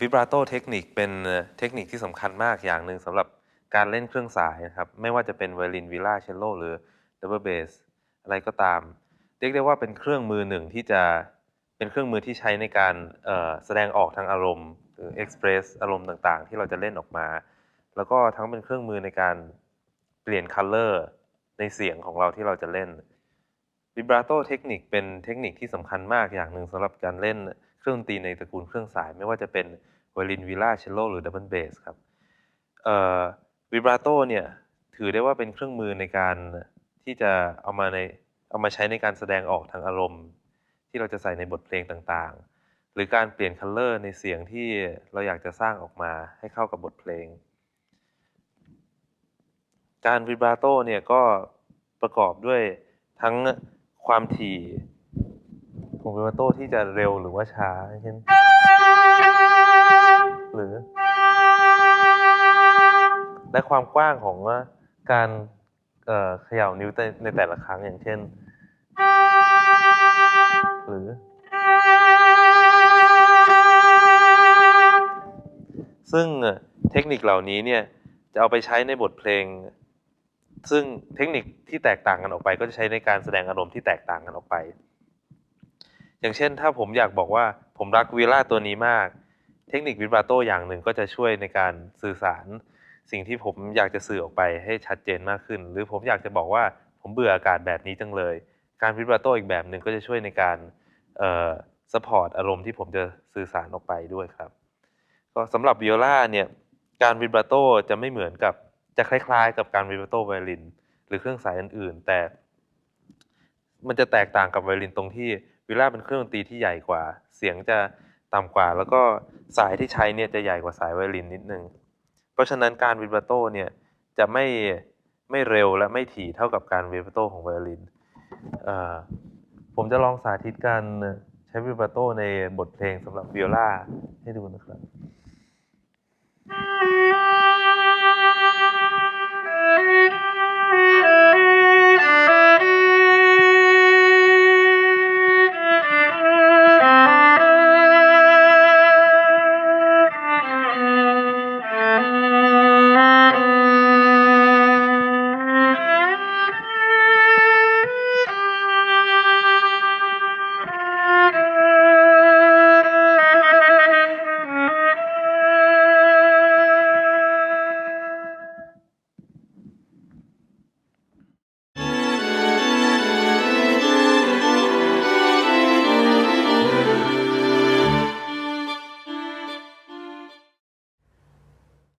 วิบราโตเทคนิคเป็นเทคนิคที่สำคัญมากอย่างหนึ่งสำหรับการเล่นเครื่องสายนะครับ ไม่ว่าจะเป็นไวลินวิลาเชลโลหรือดับเบิลเบสอะไรก็ตาม เรียกได้ว่าเป็นเครื่องมือหนึ่งที่จะเป็นเครื่องมือที่ใช้ในการแสดงออกทางอารมณ์หรือเอ็กซ์เพรสอารมณ์ต่างๆ ที่เราจะเล่นออกมา แล้วก็ทั้งเป็นเครื่องมือในการเปลี่ยนคัลเลอร์ในเสียงของเราที่เราจะเล่นวิบราโตเทคนิคเป็นเทคนิคที่สำคัญมากอย่างหนึ่งสำหรับการเล่น เครื่องดนตรีในตระกูลเครื่องสาย ไม่ว่าจะเป็นไวโอลินวิลาเชลโลหรือดับเบิลเบสครับวิบราโตเนี่ยถือได้ว่าเป็นเครื่องมือในการที่จะเอามาในเอามาใช้ในการแสดงออกทางอารมณ์ ที่เราจะใส่ในบทเพลงต่างๆ หรือการเปลี่ยนคัลเลอร์ในเสียงที่เราอยากจะสร้างออกมาให้เข้ากับบทเพลง การวิบราโตเนี่ยก็ประกอบด้วยทั้งความถี่ ของวิบราโต้ที่จะเร็วหรือว่าช้าเช่นหรือ และความกว้างของการเขย่านิ้วในแต่ละครั้งอย่างเช่น หรือ ซึ่งเทคนิคเหล่านี้เนี่ยจะเอาไปใช้ในบทเพลง ซึ่งเทคนิคที่แตกต่างกันออกไป ก็จะใช้ในการแสดงอารมณ์ที่แตกต่างกันออกไป อย่างเช่น ถ้าผมอยากบอกว่าผมรักวีล่าตัวนี้มาก เทคนิควิบราโตอย่างหนึ่งก็จะช่วยในการสื่อสาร สิ่งที่ผมอยากจะสื่อออกไปให้ชัดเจนมากขึ้น หรือผมอยากจะบอกว่าผมเบื่ออากาศแบบนี้จังเลย การวิบราโตอีกแบบหนึ่งก็จะช่วยในการเอ่อสปอร์ตอารมณ์ที่ผมจะสื่อสารออกไปด้วยครับก็สำหรับวิโอลาเนี่ยการวิบราโตจะไม่เหมือนกับจะคล้ายๆ กับการวิบราโตไวโอลิน หรือเครื่องสายอื่นๆ แต่ มันจะแตกต่างกับไวโอลินตรงที่ วิลาเป็นเครื่องดนตรีที่ใหญ่กว่า เสียงจะต่ำกว่า แล้วก็สายที่ใช้เนี่ยจะใหญ่กว่าสายไวโอลินนิดนึง เพราะฉะนั้นการวิบราโตเนี่ยจะไม่ไม่เร็วและไม่ถี่เท่ากับการวิบราโตของไวโอลิน ผมจะลองสาธิตการใช้วิบราโตในบทเพลงสำหรับวิโอลาให้ดูนะครับ